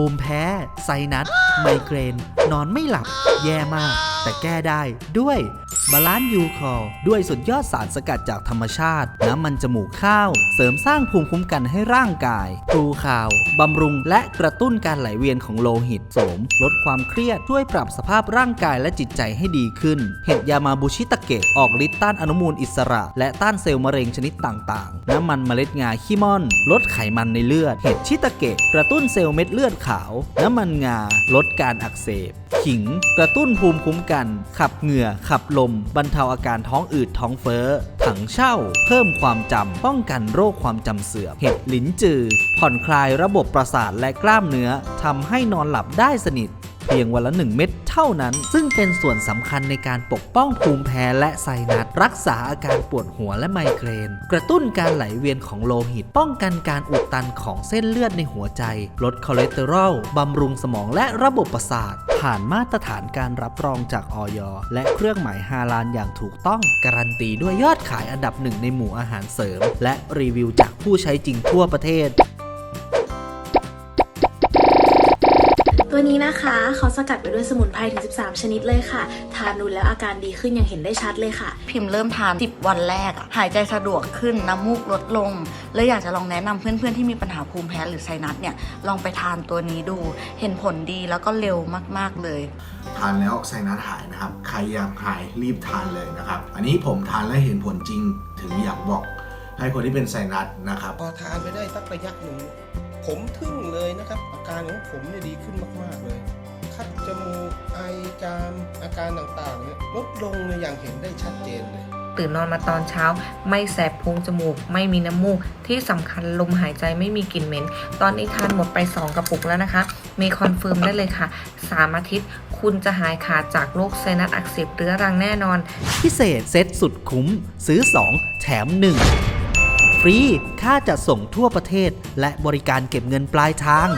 ภูมิแพ้ ไซนัส ไมเกรน นอนไม่หลับ แย่มาก แต่แก้ได้ด้วย บาลานซ์ยูคอลด้วยสุดยอดสารสกัดจากธรรมชาติ น้ำมันจมูกข้าว เสริมสร้างภูมิคุ้มกันให้ร่างกายครูข่าวบำรุงและกระตุ้นการไหลเวียนของโลหิตสม ลดความเครียด ช่วยปรับสภาพร่างกายและจิตใจให้ดีขึ้น เห็ดยามาบุชิตะเกะออกฤทธิ์ต้านอนุมูลอิสระ และต้านเซลล์มะเร็งชนิดต่างๆ น้ำมันเมล็ดงาขี้ม่อน ลดไขมันในเลือด เห็ดชิตะเกะกระตุ้นเซลล์เม็ดเลือดขาว น้ำมันงา ลดการอักเสบ ขิง กระตุ้นภูมิคุ้มกัน ขับเหงื่อ ขับลมบรรเทาอาการท้องอืดท้องเฟ้อ ถังเช่า เพิ่มความจำ ป้องกันโรคความจำเสื่อม เห็ดลิ้นจือ ผ่อนคลายระบบประสาทและกล้ามเนื้อทำให้นอนหลับได้สนิทเพียงวันละ 1 เม็ดเท่านั้น ซึ่งเป็นส่วนสำคัญในการปกป้องภูมิแพ้และไซนัสรักษาอาการปวดหัวและไมเกรน กระตุ้นการไหลเวียนของโลหิต ป้องกันการอุดตันของเส้นเลือดในหัวใจ ลดคอเลสเตอรอลบำรุงสมองและระบบประสาท ผ่านมาตรฐานการรับรองจากออยและเครื่องหมายฮาลาลอย่างถูกต้อง การันตีด้วยยอดขายอันดับหนึ่งในหมู่อาหารเสริม และรีวิวจากผู้ใช้จริงทั่วประเทศ ตัวนี้นะคะเขาสกัดไปด้วยสมุนไพรถึง 13 ชนิดเลยค่ะ ทานดูแล้วอาการดีขึ้นอย่างเห็นได้ชัดเลยค่ะ พิมพ์เริ่มทาน 10 วันแรกอะหายใจสะดวกขึ้น น้ำมูกลดลง เลยอยากจะลองแนะนำเพื่อนๆที่มีปัญหาภูมิแพ้หรือไซนัสเนี่ย ลองไปทานตัวนี้ดู เห็นผลดีแล้วก็เร็วมากๆเลย ทานแล้วไซนัสหายนะครับ ใครอยากหายรีบทานเลยนะครับ อันนี้ผมทานแล้วเห็นผลจริงถึงอยากบอกให้คนที่เป็นไซนัสนะครับพอทานไปได้สักระยะหนึ่ง ผมทึ่งเลยนะครับ อาการของผมเนี่ยดีขึ้นมาก ๆ เลย คัดจมูกไอจามอาการต่างๆเนี่ยลดลงเลยอย่างเห็นได้ชัดเจนเลย ตื่นนอนมาตอนเช้า ไม่แสบพุงจมูก ไม่มีน้ำมูก ที่สำคัญลมหายใจไม่มีกลิ่นเหม็น ตอนนี้ทานหมดไป 2 กระปุกแล้วนะคะ มีคอนเฟิร์มได้เลยค่ะ 3 อาทิตย์ คุณจะหายขาดจากโรคไซนัสอักเสบเรื้อรังแน่นอน พิเศษเซ็ตสุดคุ้ม ซื้อ 2 แถม 1 ฟรี ค่าจัดส่งทั่วประเทศ และบริการเก็บเงินปลายทาง